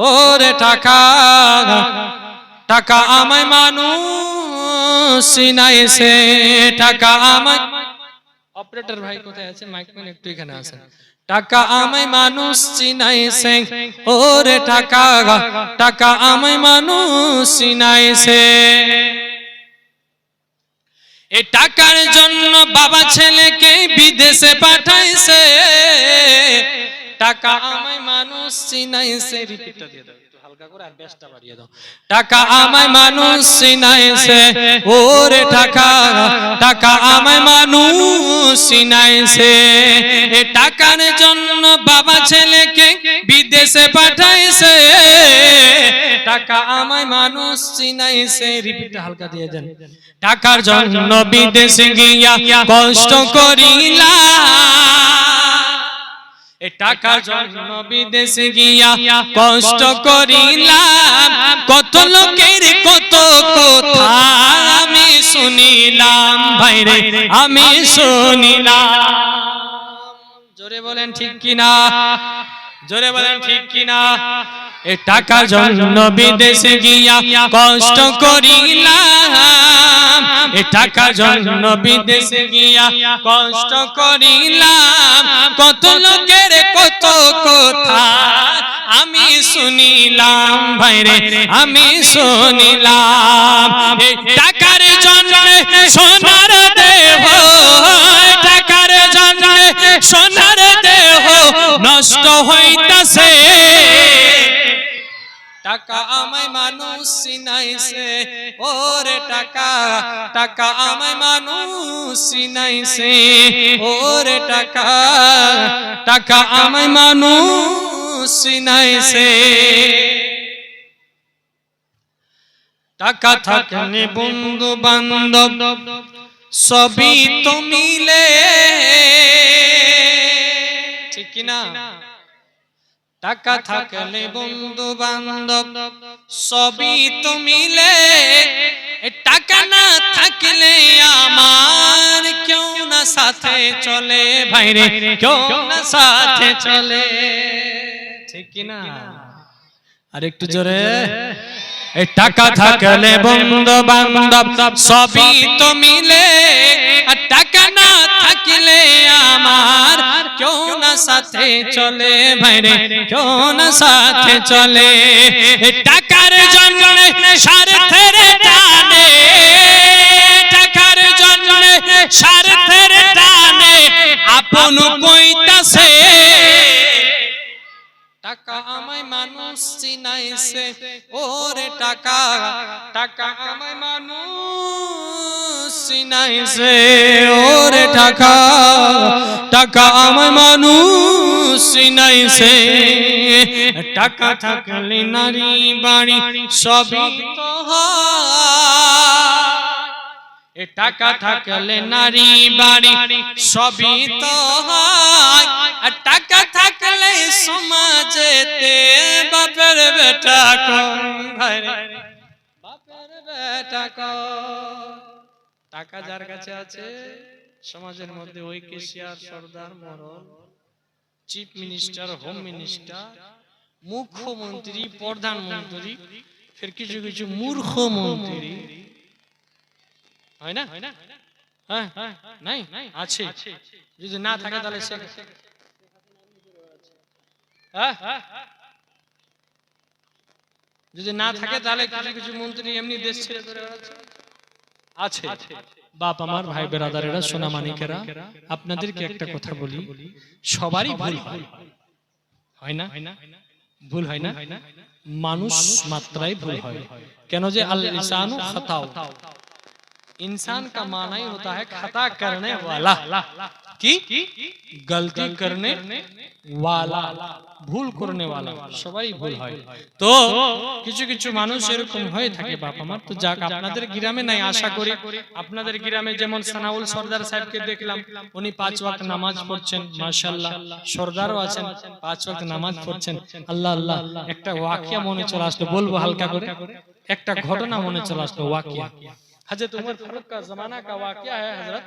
ওরে টাকা টাকা আমায় মানুষ সিনাইছে টাকা আমায় অপারেটর ভাই কোথায় আছেন মাইক ম্যান একটু এখানে আছেন টাকা আমায় মানুষ চিনাইছে ওরে টাকা টাকা আমায় মানুষ চিনাইছে এ টাকার জন্য বাবা ছেলেকে বিদেশে পাঠাইছে। টাকা আমায় মানুষ চিনাইছে রিপিটটা দিয়ে দাও। হালকা করে আর বেশটা বাড়িয়ে দাও। টাকা আমায় মানুষ চিনাইছে ওরে টাকা। টাকা। আমায় মানুষ চিনাইছে এ টাকার জন্য বাবা ছেলেকে বিদেশে পাঠাইছে টাকা আমায় মানুষ চিনাইছে রিপিটটা হালকা দিয়ে দেন। টাকার জন্য বিদেশে গিয়া কষ্ট করিলা এ টাকার জন্য বিদেশে গিয়া কষ্ট করিলাম। কত লোকের কত কথা আমি শুনিলাম। ভাইরে আমি শুনিলাম। জোরে বলেন ঠিক কিনা? জোরে বলেন ঠিক কিনা? এ টাকার জন্য বিদেশে গিয়া কষ্ট করিলাম। এ টাকার জন্য বিদেশে গিয়া কষ্ট করিলাম। কত লোকের কত কথা আমি শুনিলাম। ভাইরে, আমি শুনিলাম। টাকার জন্য সোনার দেহ টাকার জন্য সোনার টাকা আমায় মানুষ চিনাইছে। ওরে টাকা টাকা আমায় মানুষ চিনাইছে। ওরে টাকা টাকা আমায় মানুষ চিনাইছে। টাকা থাকলে বন্ধু বান্ধব সবই তো মিলে। ঠিক কিনা? টাকা থাকলে বন্ধু বান্ধব সবই তো মিলে। টাকা না থাকলে আমার কেউ না সাথে চলে ভাইরে কেউ না সাথে চলে। ঠিক কিনা আর একটু জোরে। টাকা থাকলে বন্ধু বান্ধব সবই তো মিলে। আর টাকা না থাকলে আমার, কেউ না সাথে চলে ভাইরে, কেউ না সাথে চলে। টাকার স্বার্থের টানে, টাকার স্বার্থের টানে, আপন কইতাছে। টাকা আমায় মানুষ চিনাইছে, ওরে টাকা টাকা আমায় মানুষ চিনাইছে ওরে টাকা টাকা আমায় মানুষ টাকা থাকলে নারী বাড়ি সবই তো এ টাকা থাকলে নারী বাড়ি সবই তো আর টাকা থাকলে সমাজেতে বাপের বেটা কম ভাইরে বাপের বেটা টাকা যার কাছে আছে সমাজের মধ্যে ওই কেশিয়ার সর্দার মরল চিফ মিনিস্টার হোম মিনিস্টার মুখ্যমন্ত্রী প্রধানমন্ত্রী ফের কিছু কিছু মূর্খ মন্ত্রী হয় না হ্যাঁ নাই আছে যদি না থাকে তাহলে সে? যদি না থাকে তাহলে কিছু কিছু মন্ত্রী এমনি দেশ ছেড়ে চলে বেড়াচ্ছে। আছে বাপ আমার ভাই বেরাদারেরা সোনা মানিকেরা আপনাদেরকে একটা কথা বলি সবারই ভুল হয় হয় না ভুল হয় না মানুষ মাত্রায় ভুল হয় কেন যে আল ইনসানু খাতাও इंसान का माना ही होता है खता करने वाला কি গলতি করনে ওয়ালা ভুল করনে ওয়ালা সবাই ভুল হয় তো কিছু কিছু মানুষ এরকম হয়ে থাকে বাপ আমার তো যাক আপনাদের গ্রামে নাই আশা করি আপনাদের গ্রামে যেমন সানাউল সর্দার সাহেবকে দেখলাম উনি পাঁচ ওয়াক্ত নামাজ পড়ছেন মাশাআল্লাহ সর্দারও আছেন পাঁচ ওয়াক্ত নামাজ পড়ছেন। আল্লাহ আল্লাহ। একটা ওয়াকিয়া মনে চলে আসলো বলব হালকা করে। একটা ঘটনা মনে চলে আসলো ওয়াকিয়া। হযরত উমর ফারুক কা জামানা কা ওয়াকিয়া হ্যায় হযরত